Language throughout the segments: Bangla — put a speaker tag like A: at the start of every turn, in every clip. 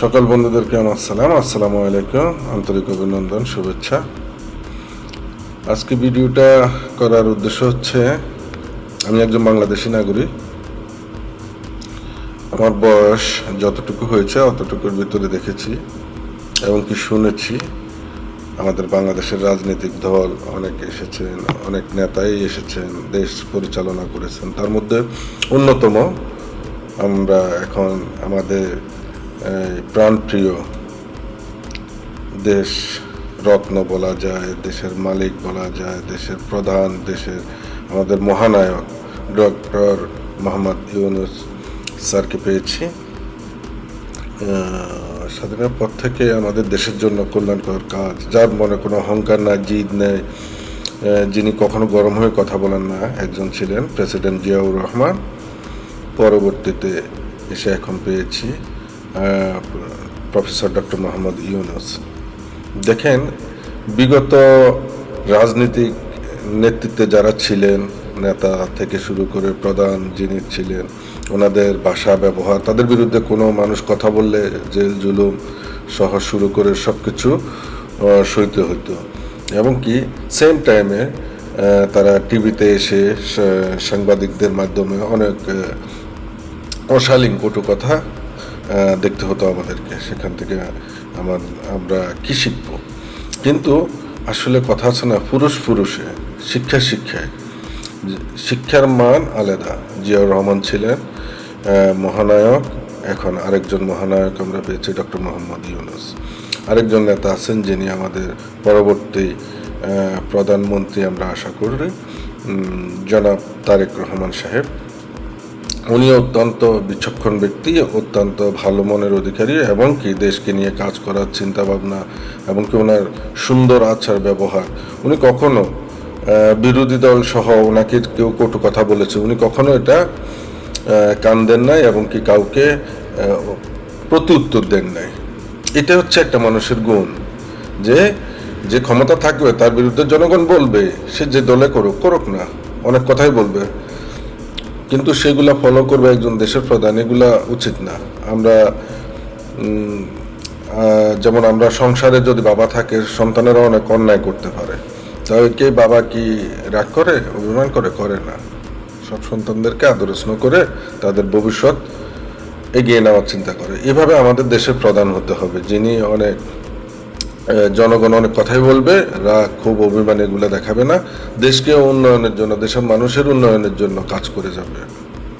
A: সকল বন্ধুদেরকে আমার সালাম আসসালামু আলাইকুম। আন্তরিক অভিনন্দন, শুভেচ্ছা। আজকে ভিডিওটা করার উদ্দেশ্য হচ্ছে, আমি একজন বাংলাদেশি নাগরিক। আমার বয়স যতটুকু হয়েছে, অতটুকুর ভিতরে দেখেছি এবং কি শুনেছি। আমাদের বাংলাদেশের রাজনৈতিক দল অনেক এসেছেন, অনেক নেতাই এসেছেন, দেশ পরিচালনা করেছেন। তার মধ্যে অন্যতম আমরা এখন আমাদের প্রাণপ্রিয় দেশ রত্ন বলা যায়, দেশের মালিক বলা যায়, দেশের প্রধান, দেশের আমাদের মহানায়ক ডক্টর মোহাম্মদ ইউনুস স্যারকে পেয়েছি। স্বাধীনের পর থেকে আমাদের দেশের জন্য কল্যাণকর কাজ। যার মনে কোনো অহংকার নাই, জিদ নেই যিনি কখনো গরম হয়ে কথা বলেন না, একজন ছিলেন প্রেসিডেন্ট জিয়াউর রহমান। পরবর্তীতে এসে এখন পেয়েছি। Professor doctor Mohammad Yunus. দেখেন, বিগত রাজনৈতিক নেতৃত্বে যারা ছিলেন, নেতা থেকে শুরু করে প্রধান যিনি ছিলেন, ওনাদের ভাষা ব্যবহার, তাদের বিরুদ্ধে কোনো মানুষ কথা বললে জেল, জুলুম সহ শুরু করে সব কিছু সইতে হতো এবং কি সেম টাইমে তারা টিভিতে এসে সাংবাদিকদের মাধ্যমে অনেক অশালীন কটু কথা দেখতে হতো আমাদেরকে, সেখান থেকে আমার, আমরা কি শিখব? কিন্তু আসলে কথা আছে না, পুরুষ পুরুষে শিক্ষা শিক্ষায়। শিক্ষার মান আলাদা। জিয়াউর রহমান ছিলেন মহানায়ক, এখন আরেকজন মহানায়ক আমরা পেয়েছি, ডক্টর মোহাম্মদ ইউনুস। আরেকজন নেতা আছেন যিনি আমাদের পরবর্তী প্রধানমন্ত্রী, আমরা আশা করি। জনাব তারেক রহমান সাহেব। উনি অত্যন্ত বিচক্ষণ ব্যক্তি, অত্যন্ত ভালো মনের অধিকারী এবং কি দেশকে নিয়ে কাজ করার চিন্তা ভাবনা এবং কি ওনার সুন্দর আচার ব্যবহার। উনি কখনো বিরোধী দল সহ ওনাকে কেউ কটু কথা বলেছে। উনি কখনো এটা কান দেন নাই এবং কি কাউকে প্রতি উত্তর দেন নাই। এটা হচ্ছে একটা মানুষের গুণ যে যে ক্ষমতা থাকবে তার বিরুদ্ধে জনগণ বলবে, সে যে দলে করুক করুক না। অনেক কথাই বলবে। কিন্তু সেগুলা ফলো করবে একজন দেশের প্রধান, এগুলা উচিত না। আমরা যেমন আমরা সংসারে যদি বাবা থাকে সন্তানেরা অনেক অন্যায় করতে পারে। তবে কে বাবা কি রাগ করে, অভিমান করে? করে না। সব সন্তানদেরকে আদর করে তাদের ভবিষ্যৎ এগিয়ে নেওয়ার চিন্তা করে। এভাবে আমাদের দেশের প্রধান হতে হবে, যিনি অনেক জনগণ অনেক কথাই বলবে রাগ খুব অভিমান এগুলো দেখাবে না। দেশকে উন্নয়নের জন্য, দেশের মানুষের উন্নয়নের জন্য কাজ করে যাবে।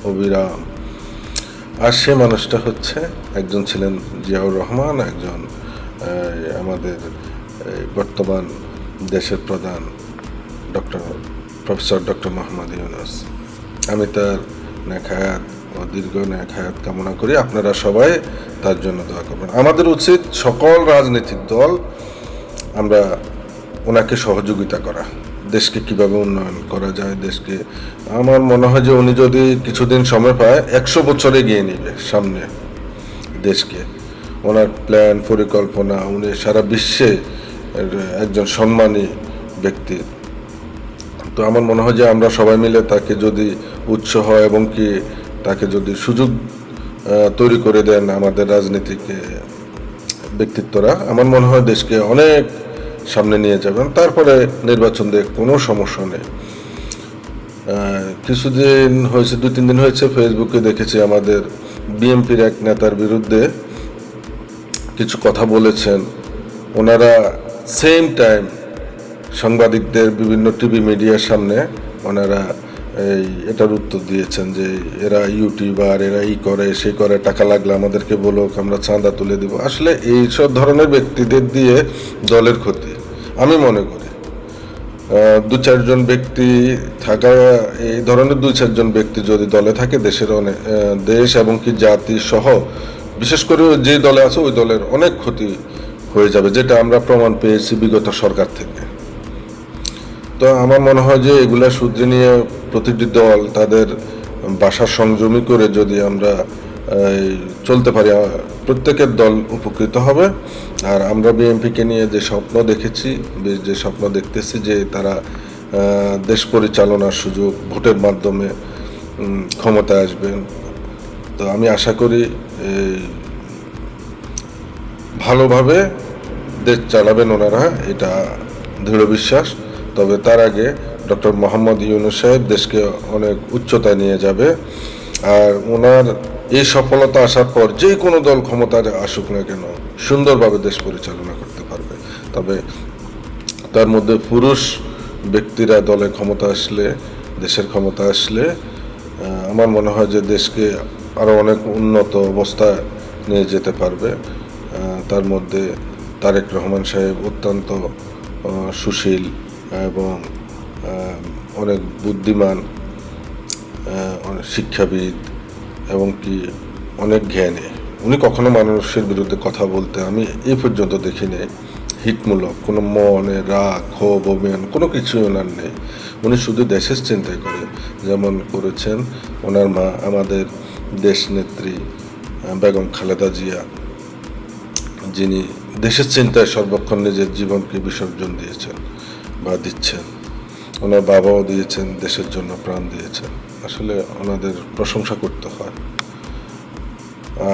A: অবিরাম। আর সে মানুষটা হচ্ছে একজন ছিলেন জিয়াউর রহমান, একজন আমাদের বর্তমান দেশের প্রধান doctor, professor doctor Mohammad Yunus. আমি তার নেখায়াত ও দীর্ঘ নেখায়াত কামনা করি। আপনারা সবাই তার জন্য দোয়া করবেন। আমাদের উচিত সকল রাজনৈতিক দল আমরা ওনাকে সহযোগিতা করা, দেশকে কীভাবে উন্নয়ন করা যায়, দেশকে, আমার মনে হয় যে উনি যদি কিছুদিন সময় পায়, একশো বছর এগিয়ে নিবে সামনে দেশকে। ওনার প্ল্যান পরিকল্পনা, উনি সারা বিশ্বে একজন সম্মানী ব্যক্তি। তো আমার মনে হয় যে আমরা সবাই মিলে তাকে যদি উৎসাহ এবং কি তাকে যদি সুযোগ তৈরি করে দেন আমাদের রাজনীতিকে, ব্যক্তিত্বরা, আমার মনে হয় দেশকে অনেক সামনে নিয়ে যাবেন। তারপরে নির্বাচন দিয়ে কোনো সমস্যা নেই। কিছুদিন হয়েছে, দু, তিন দিন হয়েছে ফেসবুকে দেখেছি আমাদের বিএমপির এক নেতার বিরুদ্ধে কিছু কথা বলেছেন। ওনারা সেম টাইম সাংবাদিকদের, বিভিন্ন টিভি মিডিয়ার সামনে ওনারা এই, এটার উত্তর দিয়েছেন যে এরা ইউটিউবার, এরা ই করে, সে করে, টাকা লাগলে আমাদেরকে বলুক আমরা চাঁদা তুলে দিব। আসলে এইসব ধরনের ব্যক্তিদের দিয়ে দলের ক্ষতি, আমি মনে করি। দু চারজন ব্যক্তি থাকা, এই ধরনের দু চারজন ব্যক্তি যদি দলে থাকে, দেশের অনেক দেশ এবং কি জাতি সহ, বিশেষ করে যে দলে আছে, ওই দলের অনেক ক্ষতি হয়ে যাবে, যেটা আমরা প্রমাণ পেয়েছি বিগত সরকার থেকে। তো আমার মনে হয় যে এগুলা সূত্রে নিয়ে প্রতিটি দল তাদের বাসার সংযমী করে যদি আমরা চলতে পারি প্রত্যেকের দল উপকৃত হবে। আর আমরা বিএনপিকে নিয়ে যে স্বপ্ন দেখেছি যে স্বপ্ন দেখতেছি যে তারা দেশ পরিচালনার সুযোগ ভোটের মাধ্যমে ক্ষমতায় আসবেন তো আমি আশা করি ভালোভাবে দেশ চালাবেন ওনারা, এটা দৃঢ় বিশ্বাস। তবে তার আগে ডক্টর মোহাম্মদ ইউনুস সাহেব দেশকে অনেক উচ্চতায় নিয়ে যাবে। আর ওনার এই সফলতা আসার পর যে কোনো দল ক্ষমতায় আসুক না কেন, সুন্দরভাবে দেশ পরিচালনা করতে পারবে। তবে তার মধ্যে পুরুষ ব্যক্তিরা দলে ক্ষমতা আসলে, দেশের ক্ষমতা আসলে আমার মনে হয় যে দেশকে আরও অনেক উন্নত অবস্থায় নিয়ে যেতে পারবে। তার মধ্যে তারেক রহমান সাহেব অত্যন্ত সুশীল এবং অনেক বুদ্ধিমান অনেক শিক্ষাবিদ এবং কি অনেক জ্ঞানী। উনি কখনো মানুষের বিরুদ্ধে কথা বলতে আমি এই পর্যন্ত দেখিনি। হিতমূলক, কোনো মনে, রাগ, ক্ষোভ, অভিমান, কোনো কিছুই ওনার নেই। উনি শুধু দেশের চিন্তাই করে। যেমন করেছেন ওনার মা, আমাদের দেশ নেত্রী বেগম খালেদা জিয়া। যিনি দেশের চিন্তায় সর্বক্ষণ নিজের জীবনকে বিসর্জন দিয়েছেন বা দিচ্ছেন। ওনার বাবাও দিয়েছেন, দেশের জন্য প্রাণ দিয়েছেন। আসলে ওনাদের প্রশংসা করতে হয়।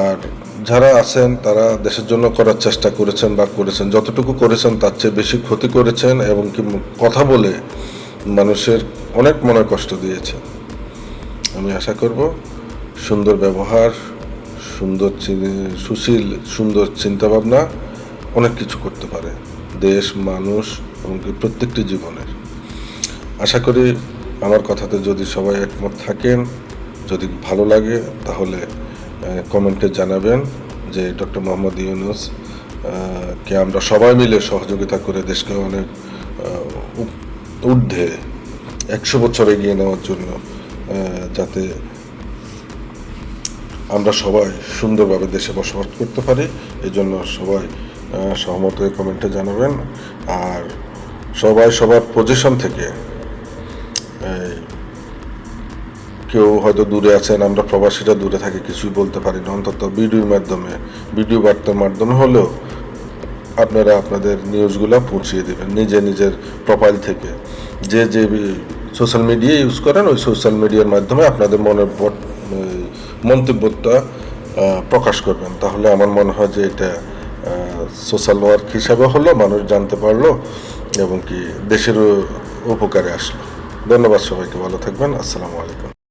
A: আর যারা আছেন, তারা দেশের জন্য করার চেষ্টা করেছেন বা করেছেন। যতটুকু করেছেন, তার চেয়ে বেশি ক্ষতি করেছেন এবং কি কথা বলে মানুষের অনেক মনে কষ্ট দিয়েছেন। আমি আশা করব, সুন্দর ব্যবহার, সুন্দর সুশীল, সুন্দর চিন্তাভাবনা অনেক কিছু করতে পারে। দেশ, মানুষ এমনকি প্রত্যেকটি জীবনের। আশা করি আমার কথাতে যদি সবাই একমত থাকেন, যদি ভালো লাগে, তাহলে কমেন্টে জানাবেন যে ডক্টর মোহাম্মদ ইউনুস কে আমরা সবাই মিলে সহযোগিতা করে দেশকে অনেক ঊর্ধ্বে একশো বছর এগিয়ে নেওয়ার জন্য যাতে আমরা সবাই সুন্দরভাবে দেশে বসবাস করতে পারি, এই জন্য সবাই সহমত হয়ে কমেন্টে জানাবেন। আর সবাই সবার পজিশন থেকে কেউ হয়তো দূরে আছেন, আমরা প্রবাসীরা দূরে থাকি, কিছুই বলতে পারি না। অন্তত ভিডিওর মাধ্যমে, ভিডিও বার্তার মাধ্যমে হলেও আপনারা আপনাদের নিউজগুলো পৌঁছিয়ে দেবেন, নিজে নিজের প্রোফাইল থেকে। যে যে সোশ্যাল মিডিয়া ইউজ করেন, ওই সোশ্যাল মিডিয়ার মাধ্যমে আপনাদের মনের মন্তব্যটা প্রকাশ করবেন। তাহলে আমার মনে হয় যে এটা সোশ্যাল ওয়ার্ক হিসাবে হলো, মানুষ জানতে পারল এবং কি দেশেরও উপকারে আসলো। ধন্যবাদ সবাইকে, ভালো থাকবেন। আসসালামু আলাইকুম।